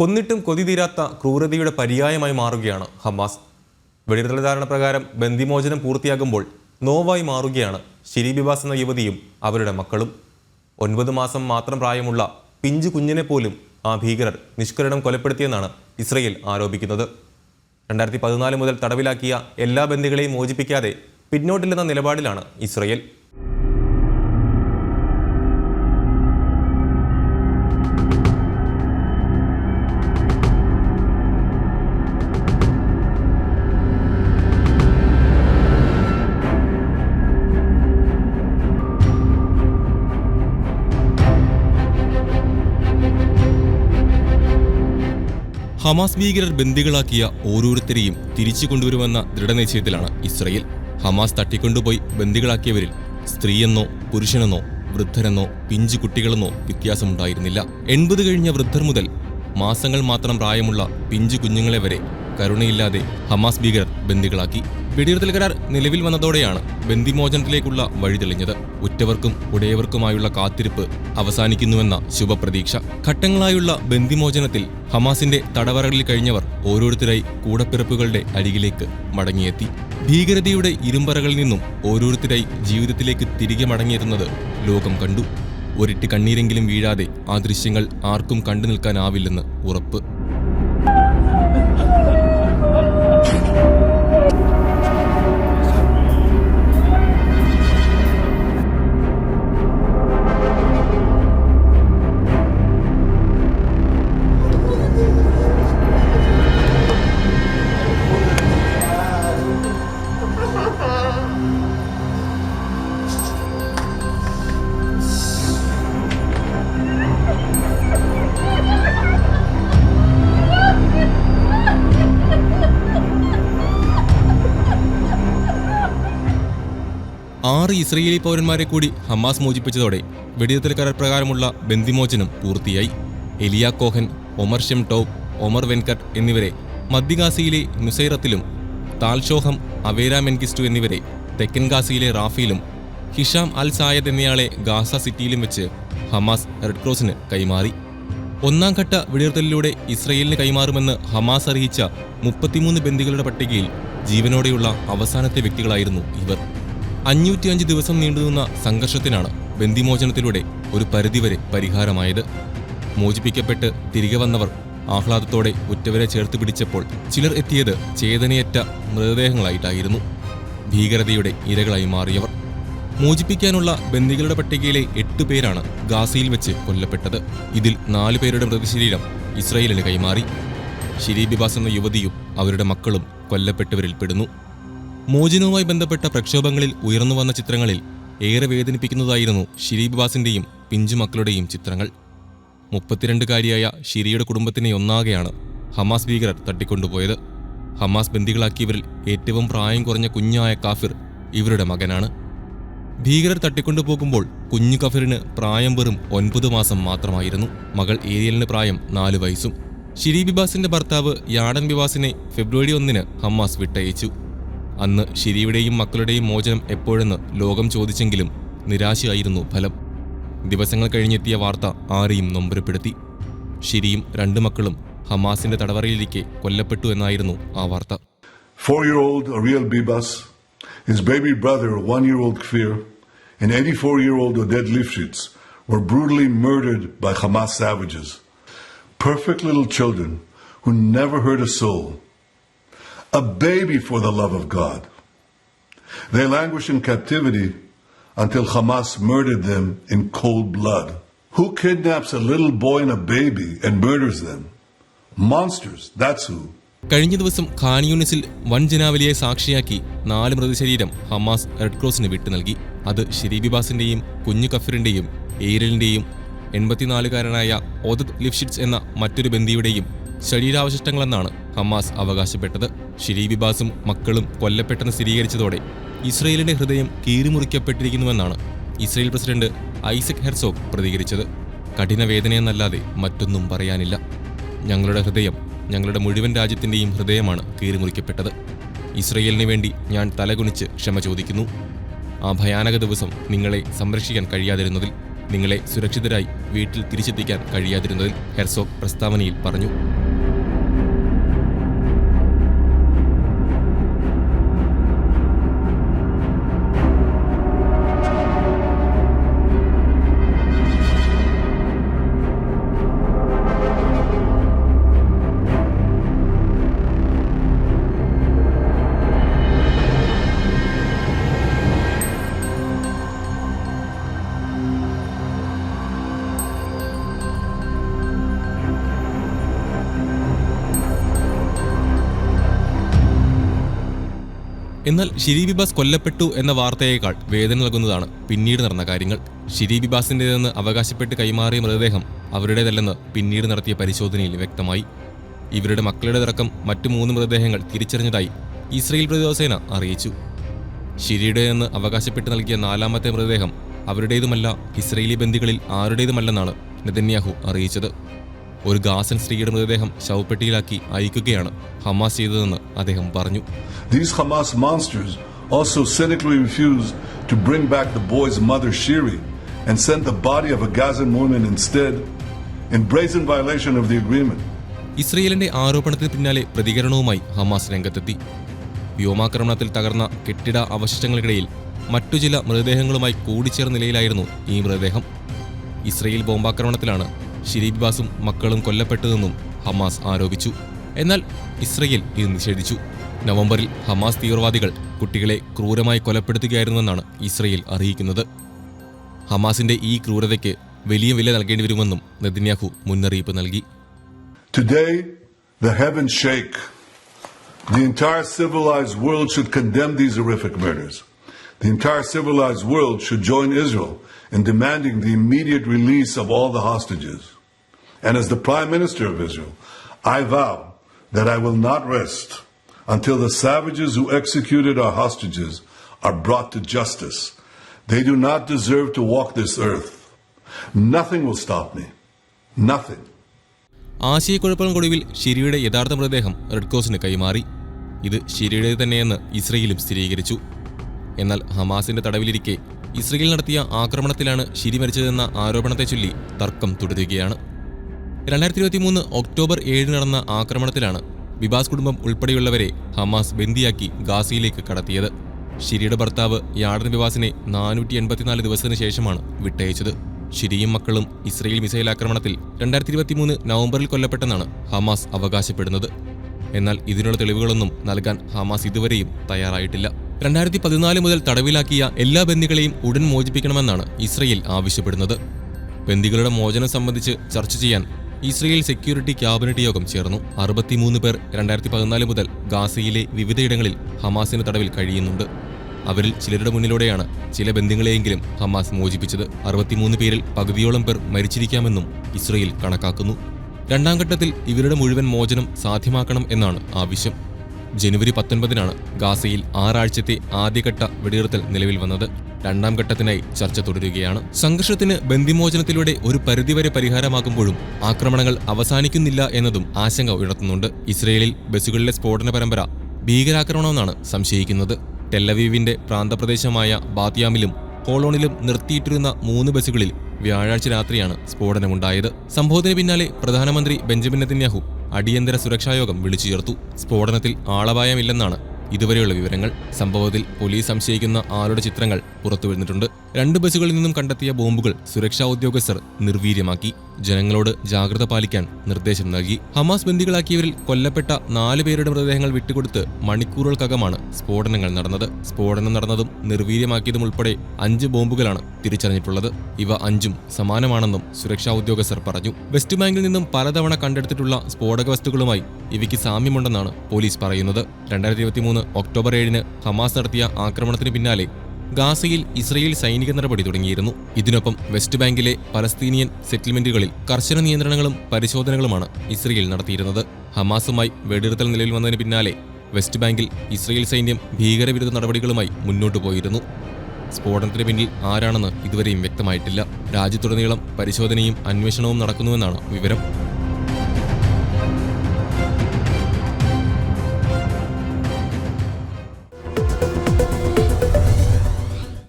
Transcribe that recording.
കൊന്നിട്ടും കൊതി തീരാത്ത ക്രൂരതയുടെ പര്യായമായി മാറുകയാണ് ഹമാസ്. വെടിനിർത്തൽ ധാരണ പ്രകാരം ബന്ദിമോചനം പൂർത്തിയാകുമ്പോൾ നോവായി മാറുകയാണ് ഷിരി ബിബാസ് എന്ന യുവതിയും അവരുടെ മക്കളും. ഒൻപത് മാസം മാത്രം പ്രായമുള്ള പിഞ്ചു കുഞ്ഞിനെ പോലും ആ ഭീകരർ നിഷ്കരണം കൊലപ്പെടുത്തിയെന്നാണ് ഇസ്രയേൽ ആരോപിക്കുന്നത്. രണ്ടായിരത്തി പതിനാല് മുതൽ തടവിലാക്കിയ എല്ലാ ബന്ദികളെയും മോചിപ്പിക്കാതെ പിന്നോട്ടില്ലെന്ന നിലപാടിലാണ് ഇസ്രയേൽ. ഹമാസ് ഭീകരർ ബന്ദികളാക്കിയ ഓരോരുത്തരെയും തിരിച്ചു കൊണ്ടുവരുമെന്ന ദൃഢനിശ്ചയത്തിലാണ് ഇസ്രയേൽ. ഹമാസ് തട്ടിക്കൊണ്ടുപോയി ബന്ദികളാക്കിയവരിൽ സ്ത്രീയെന്നോ പുരുഷനെന്നോ വൃദ്ധരെന്നോ പിഞ്ചു കുട്ടികളെന്നോ വ്യത്യാസമുണ്ടായിരുന്നില്ല. എൺപത് കഴിഞ്ഞ വൃദ്ധർ മുതൽ മാസങ്ങൾ മാത്രം പ്രായമുള്ള പിഞ്ചു കുഞ്ഞുങ്ങളെ വരെ കരുണയില്ലാതെ ഹമാസ് ഭീകരർ ബന്ദികളാക്കി. വെടിനിർത്തൽ കരാർ നിലവിൽ വന്നതോടെയാണ് ബന്ദിമോചനത്തിലേക്കുള്ള വഴി തെളിഞ്ഞത്. ഉറ്റവർക്കും ഉടയവർക്കുമായുള്ള കാത്തിരിപ്പ് അവസാനിക്കുന്നുവെന്ന ശുഭപ്രതീക്ഷ. ഘട്ടങ്ങളായുള്ള ബന്ദിമോചനത്തിൽ ഹമാസിന്റെ തടവറകളിൽ കഴിഞ്ഞവർ ഓരോരുത്തരായി കൂടപ്പിറപ്പുകളുടെ അരികിലേക്ക് മടങ്ങിയെത്തി. ഭീകരതയുടെ ഇരുമ്പറകളിൽ നിന്നും ഓരോരുത്തരായി ജീവിതത്തിലേക്ക് തിരികെ മടങ്ങിയെത്തുന്നത് ലോകം കണ്ടു. ഒരിട്ട് കണ്ണീരെങ്കിലും വീഴാതെ ആ ദൃശ്യങ്ങൾ ആർക്കും കണ്ടു നിൽക്കാനാവില്ലെന്ന് ഉറപ്പ്. ആറ് ഇസ്രയേലി പൗരന്മാരെ കൂടി ഹമാസ് മോചിപ്പിച്ചതോടെ വെടിനിർത്തൽ കരാർ പ്രകാരമുള്ള ബന്ദിമോചനം പൂർത്തിയായി. Eliya Cohen Omer Shem Tov Omer Wenkert എന്നിവരെ മധ്യഗാസിയിലെ നുസൈറത്തിലും താൽഷോഹം അവേര മെൻകിസ്റ്റു എന്നിവരെ തെക്കൻ ഗാസിയിലെ റാഫിയിലും ഹിഷാം അൽ സായദ് എന്നയാളെ ഗാസ സിറ്റിയിലും വെച്ച് ഹമാസ് റെഡ് ക്രോസിന് കൈമാറി. ഒന്നാം ഘട്ട വെടിനിർത്തലിലൂടെ ഇസ്രയേലിന് കൈമാറുമെന്ന് ഹമാസ് അറിയിച്ച മുപ്പത്തിമൂന്ന് ബന്ദികളുടെ പട്ടികയിൽ ജീവനോടെയുള്ള അവസാനത്തെ വ്യക്തികളായിരുന്നു ഇവർ. അഞ്ഞൂറ്റിയഞ്ച് ദിവസം നീണ്ടുനിന്ന സംഘർഷത്തിനാണ് ബന്ദിമോചനത്തിലൂടെ ഒരു പരിധിവരെ പരിഹാരമായത്. മോചിപ്പിക്കപ്പെട്ട് തിരികെ വന്നവർ ആഹ്ലാദത്തോടെ ഉറ്റവരെ ചേർത്ത് പിടിച്ചപ്പോൾ ചിലർ എത്തിയത് ചേതനയറ്റ മൃതദേഹങ്ങളായിട്ടായിരുന്നു. ഭീകരതയുടെ ഇരകളായി മാറിയവർ. മോചിപ്പിക്കാനുള്ള ബന്ദികളുടെ പട്ടികയിലെ എട്ട് പേരാണ് ഗാസയിൽ വെച്ച് കൊല്ലപ്പെട്ടത്. ഇതിൽ നാലു പേരുടെ മൃതശരീരം ഇസ്രയേലിന് കൈമാറി. ഷിരീബിബാസ് എന്ന യുവതിയും അവരുടെ മക്കളും കൊല്ലപ്പെട്ടവരിൽ പെടുന്നു. മോചനവുമായി ബന്ധപ്പെട്ട പ്രക്ഷോഭങ്ങളിൽ ഉയർന്നുവന്ന ചിത്രങ്ങളിൽ ഏറെ വേദനിപ്പിക്കുന്നതായിരുന്നു ഷിരീബ് ബാസിന്റെയും പിഞ്ചു പിഞ്ചുമക്കളുടെയും ചിത്രങ്ങൾ. മുപ്പത്തിരണ്ടുകാരിയായ ഷിരിയുടെ കുടുംബത്തിനെ ഒന്നാകെയാണ് ഹമാസ് ഭീകരർ തട്ടിക്കൊണ്ടുപോയത്. ഹമാസ് ബന്ദികളാക്കിയവരിൽ ഏറ്റവും പ്രായം കുറഞ്ഞ കുഞ്ഞായ കാഫിർ ഇവരുടെ മകനാണ്. ഭീകരർ തട്ടിക്കൊണ്ടുപോകുമ്പോൾ കുഞ്ഞു കഫിറിന് പ്രായം വെറും ഒൻപത് മാസം മാത്രമായിരുന്നു. മകൾ ഏരിയലിന് പ്രായം നാല് വയസ്സും. ഷിരി ബിബാസിന്റെ ഭർത്താവ് യാടൻ ബിബാസിനെ ഫെബ്രുവരി ഒന്നിന് ഹമാസ് വിട്ടയച്ചു. അന്ന് ഷിരിയുടെയും മക്കളുടെയും മോചനം എപ്പോഴെന്ന് ലോകം ചോദിച്ചെങ്കിലും നിരാശയായിരുന്നു ഫലം ദിവസങ്ങൾ കഴിഞ്ഞെത്തിയ വാർത്ത ആരെയും നൊമ്പരപ്പെടുത്തി ഷിരിയും രണ്ട് മക്കളും ഹമാസിന്റെ തടവറയിലിരിക്കെ കൊല്ലപ്പെട്ടു എന്നായിരുന്നു ആ വാർത്ത Four year old Ariel Bibas, his baby brother, one year old Kfir, and 84 year old Oded Lifshitz were brutally murdered by Hamas savages. Perfect little children who never hurt a soul. A baby for the love of God. They languish in captivity until Hamas murdered them in cold blood. Who kidnaps a little boy and a baby and murders them? Monsters, that's who. കഴിഞ്ഞ ദിവസം ഖാൻ യൂണിസിൽ വൻ ജനാവലിയെ സാക്ഷിയാക്കി നാല് മൃതശരീരം Hamas red ക്രോസിന് വിട്ടു നൽകി അത് ഷിരീബിബാസിന്റെയും കുഞ്ഞു കഫറിന്റെയും ഏരലിന്റെയും എൺപത്തിനാലുകാരനായ ഓദത് ലിഫ്ഷിറ്റ്സ് എന്ന മറ്റൊരു ബന്ദിയുടെയും ശരീരാവശിഷ്ടങ്ങളെന്നാണ് ഹമാസ് അവകാശപ്പെട്ടത്. ഷിരീബിബാസും മക്കളും കൊല്ലപ്പെട്ടെന്ന് സ്ഥിരീകരിച്ചതോടെ ഇസ്രയേലിന്റെ ഹൃദയം കീറിമുറിക്കപ്പെട്ടിരിക്കുന്നുവെന്നാണ് ഇസ്രയേൽ പ്രസിഡന്റ് ഐസക് ഹെർസോഗ് പ്രതികരിച്ചത്. കഠിന വേദനയെന്നല്ലാതെ മറ്റൊന്നും പറയാനില്ല. ഞങ്ങളുടെ ഹൃദയം ഞങ്ങളുടെ മുഴുവൻ രാജ്യത്തിന്റെയും ഹൃദയമാണ് കീറിമുറിക്കപ്പെട്ടത്. ഇസ്രയേലിന് വേണ്ടി ഞാൻ തലകുനിച്ച് ക്ഷമ ചോദിക്കുന്നു. ആ ഭയാനക ദിവസം നിങ്ങളെ സംരക്ഷിക്കാൻ കഴിയാതിരുന്നതിൽ നിങ്ങളെ സുരക്ഷിതരായി വീട്ടിൽ തിരിച്ചെത്തിക്കാൻ കഴിയാതിരുന്നതിൽ ഹെർസോഗ് പ്രസ്താവനയിൽ പറഞ്ഞു. എന്നാൽ ഷിരി ബിബാസ് കൊല്ലപ്പെട്ടു എന്ന വാർത്തയേക്കാൾ വേദന നൽകുന്നതാണ് പിന്നീട് നടന്ന കാര്യങ്ങൾ. ഷിരി ബിബാസിന്റെതെന്ന് അവകാശപ്പെട്ട് കൈമാറിയ മൃതദേഹം അവരുടേതല്ലെന്ന് പിന്നീട് നടത്തിയ പരിശോധനയിൽ വ്യക്തമായി. ഇവരുടെ മക്കളുടെ മക്കളുടേതടക്കം മറ്റു മൂന്ന് മൃതദേഹങ്ങൾ തിരിച്ചറിഞ്ഞതായി ഇസ്രയേൽ പ്രതിരോധസേന അറിയിച്ചു. ഷിരിയുടേതെന്ന് അവകാശപ്പെട്ട് നൽകിയ നാലാമത്തെ മൃതദേഹം അവരുടേതുമല്ല ഇസ്രയേലി ബന്ദികളിൽ ആരുടേതുമല്ലെന്നാണ് നെതന്യാഹു അറിയിച്ചത്. ഒരു ഗാസൻ സ്ത്രീയുടെ മൃതദേഹം ശവപ്പെട്ടിയിലാക്കി അയക്കുകയാണ് ഹമാസ് ചെയ്തതെന്ന് അദ്ദേഹം പറഞ്ഞു. These Hamas monsters also cynically refused to bring back the boy's mother, Shiri, and sent the body of a Gazan woman instead, in brazen violation of the agreement. ഇസ്രയേലിന്റെ ആരോപണത്തിന് പിന്നാലെ പ്രതികരണവുമായി ഹമാസ് രംഗത്തെത്തി. വ്യോമാക്രമണത്തിൽ തകർന്ന കെട്ടിട അവശിഷ്ടങ്ങൾക്കിടയിൽ മറ്റു ചില മൃതദേഹങ്ങളുമായി കൂടിച്ചേർന്ന നിലയിലായിരുന്നു ഈ മൃതദേഹം. ഇസ്രയേൽ ബോംബാക്രമണത്തിലാണ് ഷിരീബാസും മക്കളും കൊല്ലപ്പെട്ടതെന്നും ഹമാസ് ആരോപിച്ചു എന്നാൽ ഇസ്രയേൽ ഇത് നിഷേധിച്ചു നവംബറിൽ ഹമാസ് തീവ്രവാദികൾ കുട്ടികളെ ക്രൂരമായി കൊലപ്പെടുത്തുകയായിരുന്നെന്നാണ് ഇസ്രയേൽ അറിയിക്കുന്നത് ഹമാസിന്റെ ഈ ക്രൂരതയ്ക്ക് വലിയ വില നൽകേണ്ടി വരുമെന്നും നെതന്യാഹു മുന്നറിയിപ്പ് നൽകി Today, the heavens shake. The entire civilized world should condemn these horrific murders. The entire civilized world should join Israel in demanding the immediate release of all the hostages. And as the Prime Minister of Israel, I vow that I will not rest until the savages who executed our hostages are brought to justice. They do not deserve to walk this earth. Nothing will stop me. Nothing. ആശയക്കുഴപ്പങ്ങൾക്കൊടുവിൽ ഷിരിയുടെ യഥാർത്ഥ മൃതദേഹം red ക്രോസിന് കൈമാറി ഇത് ഷിരിയുടേത് തന്നെയെന്ന് ഇസ്രയേലും സ്ഥിരീകരിച്ചു എന്നാൽ ഹമാസിന്റെ തടവിലിരിക്കെ Israel നടത്തിയ ആക്രമണത്തിലാണ് ഷിരി മരിച്ചതെന്ന ആരോപണത്തെ ചൊല്ലി തർക്കം തുടരുകയാണ് രണ്ടായിരത്തി ഇരുപത്തി മൂന്ന് ഒക്ടോബർ ഏഴിന് നടന്ന ആക്രമണത്തിലാണ് ബിബാസ് കുടുംബം ഉൾപ്പെടെയുള്ളവരെ ഹമാസ് ബന്ദിയാക്കി ഗാസയിലേക്ക് കടത്തിയത്. ഷിരിയുടെ ഭർത്താവ് യാടൻ ബിബാസിനെ നാനൂറ്റി എൺപത്തിനാല് ദിവസത്തിന് ശേഷമാണ് വിട്ടയച്ചത്. ഷിരിയും മക്കളും ഇസ്രയേൽ മിസൈൽ ആക്രമണത്തിൽ രണ്ടായിരത്തി ഇരുപത്തിമൂന്ന് നവംബറിൽ കൊല്ലപ്പെട്ടെന്നാണ് ഹമാസ് അവകാശപ്പെടുന്നത്. എന്നാൽ ഇതിനുള്ള തെളിവുകളൊന്നും നൽകാൻ ഹമാസ് ഇതുവരെയും തയ്യാറായിട്ടില്ല. രണ്ടായിരത്തി പതിനാല് മുതൽ തടവിലാക്കിയ എല്ലാ ബന്ദികളെയും ഉടൻ മോചിപ്പിക്കണമെന്നാണ് ഇസ്രയേൽ ആവശ്യപ്പെടുന്നത്. ബന്ദികളുടെ മോചനം സംബന്ധിച്ച് ചർച്ച ചെയ്യാൻ ഇസ്രയേൽ സെക്യൂരിറ്റി ക്യാബിനറ്റ് യോഗം ചേർന്നു. അറുപത്തിമൂന്ന് പേർ രണ്ടായിരത്തി പതിനാല് മുതൽ ഗാസയിലെ വിവിധയിടങ്ങളിൽ ഹമാസിന് തടവിൽ കഴിയുന്നുണ്ട്. അവരിൽ ചിലരുടെ മുന്നിലൂടെയാണ് ചില ബന്ധങ്ങളെയെങ്കിലും ഹമാസ് മോചിപ്പിച്ചത്. അറുപത്തിമൂന്ന് പേരിൽ പകുതിയോളം പേർ മരിച്ചിരിക്കാമെന്നും ഇസ്രയേൽ കണക്കാക്കുന്നു. രണ്ടാം ഘട്ടത്തിൽ ഇവരുടെ മുഴുവൻ മോചനം സാധ്യമാക്കണം എന്നാണ് ആവശ്യം. ജനുവരി പത്തൊൻപതിനാണ് ഗാസയിൽ ആറാഴ്ചത്തെ ആദ്യഘട്ട വെടിനിർത്തൽ നിലവിൽ വന്നത്. രണ്ടാം ഘട്ടത്തിനായി ചർച്ച തുടരുകയാണ്. സംഘർഷത്തിന് ബന്ദിമോചനത്തിലൂടെ ഒരു പരിധിവരെ പരിഹാരമാകുമ്പോഴും ആക്രമണങ്ങൾ അവസാനിക്കുന്നില്ല എന്നതും ആശങ്ക ഉയർത്തുന്നുണ്ട്. ഇസ്രയേലിൽ ബസ്സുകളിലെ സ്ഫോടന പരമ്പര ഭീകരാക്രമണമെന്നാണ് സംശയിക്കുന്നത്. ടെല്ലവീവിന്റെ പ്രാന്തപ്രദേശമായ ബാത്യാമിലും കോളോണിലും നിർത്തിയിട്ടിരുന്ന മൂന്ന് ബസ്സുകളിൽ വ്യാഴാഴ്ച രാത്രിയാണ് സ്ഫോടനമുണ്ടായത്. സംഭവത്തിന് പിന്നാലെ പ്രധാനമന്ത്രി ബെഞ്ചമിൻ നെതന്യാഹു അടിയന്തര സുരക്ഷായോഗം വിളിച്ചു ചേർത്തു സ്ഫോടനത്തിൽ ആളപായമില്ലെന്നാണ് ഇതുവരെയുള്ള വിവരങ്ങൾ സംഭവത്തിൽ പോലീസ് സംശയിക്കുന്ന ആളുടെ ചിത്രങ്ങൾ പുറത്തുവരുന്നിട്ടുണ്ട്. രണ്ട് ബസ്സുകളിൽ നിന്നും കണ്ടെത്തിയ ബോംബുകൾ സുരക്ഷാ ഉദ്യോഗസ്ഥർ നിർവീര്യമാക്കി. ജനങ്ങളോട് ജാഗ്രത പാലിക്കാൻ നിർദ്ദേശം നൽകി. ഹമാസ് ബന്ദികളാക്കിയവരിൽ കൊല്ലപ്പെട്ട നാല് പേരുടെ മൃതദേഹങ്ങൾ വിട്ടുകൊടുത്ത് മണിക്കൂറുകൾക്കകമാണ് സ്ഫോടനങ്ങൾ നടന്നത്. സ്ഫോടനം നടന്നതും നിർവീര്യമാക്കിയതും ഉൾപ്പെടെ അഞ്ച് ബോംബുകളാണ് തിരിച്ചറിഞ്ഞിട്ടുള്ളത്. ഇവ അഞ്ചും സമാനമാണെന്നും സുരക്ഷാ ഉദ്യോഗസ്ഥർ പറഞ്ഞു. വെസ്റ്റ് ബാങ്കിൽ നിന്നും പലതവണ കണ്ടെടുത്തിട്ടുള്ള സ്ഫോടക വസ്തുക്കളുമായി ഇവയ്ക്ക് സാമ്യമുണ്ടെന്നാണ് പോലീസ് പറയുന്നത്. രണ്ടായിരത്തി ഒക്ടോബർ ഏഴിന് ഹമാസ് നടത്തിയ ആക്രമണത്തിന് പിന്നാലെ ഗാസയിൽ ഇസ്രയേൽ സൈനിക നടപടി തുടങ്ങിയിരുന്നു. ഇതിനൊപ്പം വെസ്റ്റ് ബാങ്കിലെ പലസ്തീനിയൻ സെറ്റിൽമെന്റുകളിൽ കർശന നിയന്ത്രണങ്ങളും പരിശോധനകളുമാണ് ഇസ്രയേൽ നടത്തിയിരുന്നത്. ഹമാസുമായി വെടിനിർത്തൽ നിലവിൽ വന്നതിന് പിന്നാലെ വെസ്റ്റ് ബാങ്കിൽ ഇസ്രയേൽ സൈന്യം ഭീകരവിരുദ്ധ നടപടികളുമായി മുന്നോട്ടു പോയിരുന്നു. സ്ഫോടനത്തിന് പിന്നിൽ ആരാണെന്ന് ഇതുവരെയും വ്യക്തമായിട്ടില്ല. രാജ്യത്തുടനീളം പരിശോധനയും അന്വേഷണവും നടക്കുന്നുവെന്നാണ് വിവരം.